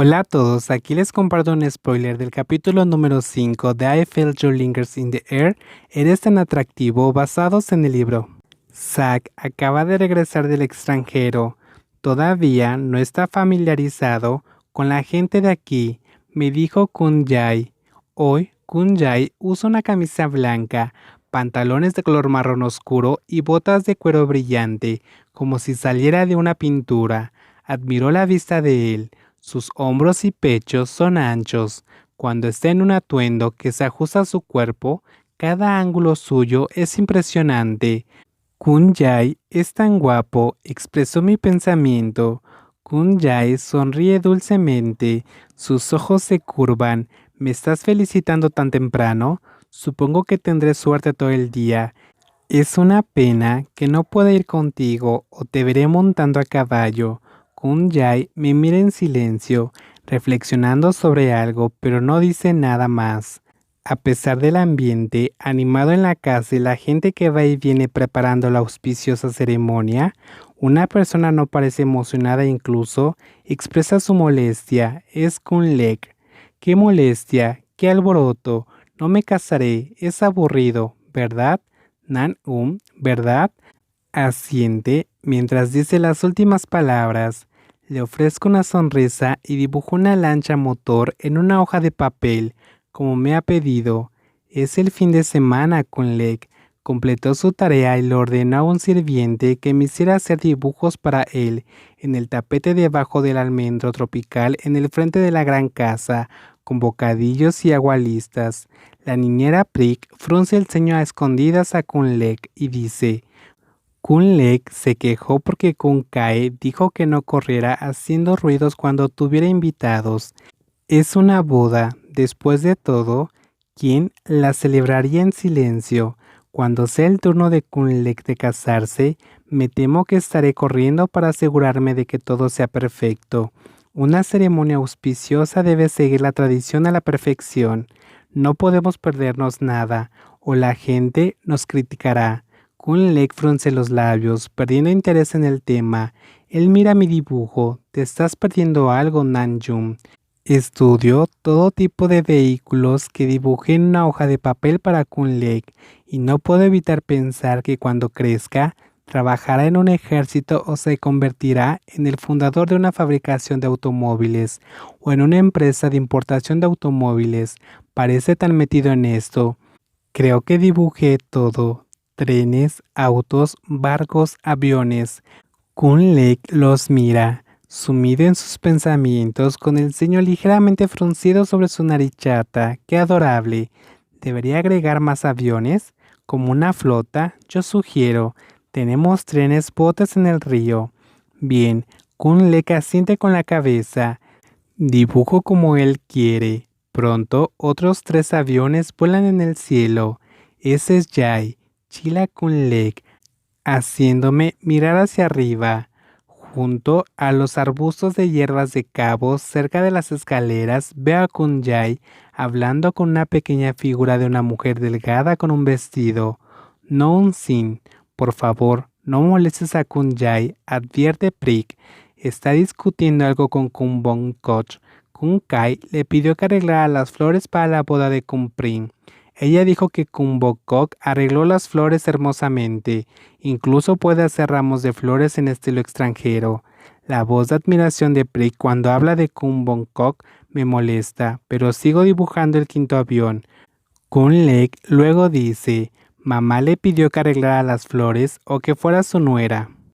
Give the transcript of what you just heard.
Hola a todos, aquí les comparto un spoiler del capítulo número 5 de I Felt Your Lingers in the Air, Eres tan atractivo, basados en el libro. Zack acaba de regresar del extranjero, todavía no está familiarizado con la gente de aquí, me dijo Kunjai. Hoy Kunjai usa una camisa blanca, pantalones de color marrón oscuro y botas de cuero brillante, como si saliera de una pintura. Admiró la vista de él, sus hombros y pechos son anchos. Cuando está en un atuendo que se ajusta a su cuerpo, cada ángulo suyo es impresionante. Kunjai es tan guapo, expresó mi pensamiento. Kunjai sonríe dulcemente, sus ojos se curvan. ¿Me estás felicitando tan temprano? Supongo que tendré suerte todo el día. Es una pena que no pueda ir contigo o te veré montando a caballo. Kun-Jai me mira en silencio, reflexionando sobre algo, pero no dice nada más. A pesar del ambiente animado en la casa y la gente que va y viene preparando la auspiciosa ceremonia, una persona no parece emocionada incluso expresa su molestia. Es Kun-Lek. ¡Qué molestia! ¡Qué alboroto! No me casaré. Es aburrido, ¿verdad? Nan-Um, ¿verdad? Asiente mientras dice las últimas palabras. Le ofrezco una sonrisa y dibujo una lancha motor en una hoja de papel, como me ha pedido. Es el fin de semana con Leg. Completó su tarea y le ordenó a un sirviente que me hiciera hacer dibujos para él en el tapete debajo del almendro tropical en el frente de la gran casa, con bocadillos y agualistas. La niñera Prick frunce el ceño a escondidas a Kunlek y dice, Kun-Lek se quejó porque Kun-Kae dijo que no corriera haciendo ruidos cuando tuviera invitados. Es una boda, después de todo, ¿quién la celebraría en silencio? Cuando sea el turno de Kun-Lek de casarse, me temo que estaré corriendo para asegurarme de que todo sea perfecto. Una ceremonia auspiciosa debe seguir la tradición a la perfección. No podemos perdernos nada, o la gente nos criticará. Kun-Lek frunce los labios, perdiendo interés en el tema. Él mira mi dibujo. Te estás perdiendo algo, Nanjum. Estudio todo tipo de vehículos que dibujé en una hoja de papel para Kun-Lek y no puedo evitar pensar que cuando crezca trabajará en un ejército o se convertirá en el fundador de una fabricación de automóviles o en una empresa de importación de automóviles. Parece tan metido en esto. Creo que dibujé todo, trenes, autos, barcos, aviones. Kun-Lek los mira, sumido en sus pensamientos, con el ceño ligeramente fruncido sobre su nariz chata. ¡Qué adorable! ¿Debería agregar más aviones? Como una flota, yo sugiero. Tenemos trenes botes en el río. Bien, Kun-Lek asiente con la cabeza. Dibujo como él quiere. Pronto, otros tres aviones vuelan en el cielo. Ese es Jai. Chila Kunlek, haciéndome mirar hacia arriba, junto a los arbustos de hierbas de cabo cerca de las escaleras, veo a Kunjai hablando con una pequeña figura de una mujer delgada con un vestido. No un sin, por favor, no molestes a Kunjai, advierte Prick. Está discutiendo algo con Kumbong Koch. Kun Kai le pidió que arreglara las flores para la boda de Kumprin. Ella dijo que Kumbokok arregló las flores hermosamente, incluso puede hacer ramos de flores en estilo extranjero. La voz de admiración de Prick cuando habla de Kumbokok me molesta, pero sigo dibujando el quinto avión. Kun Lek luego dice, mamá le pidió que arreglara las flores o que fuera su nuera.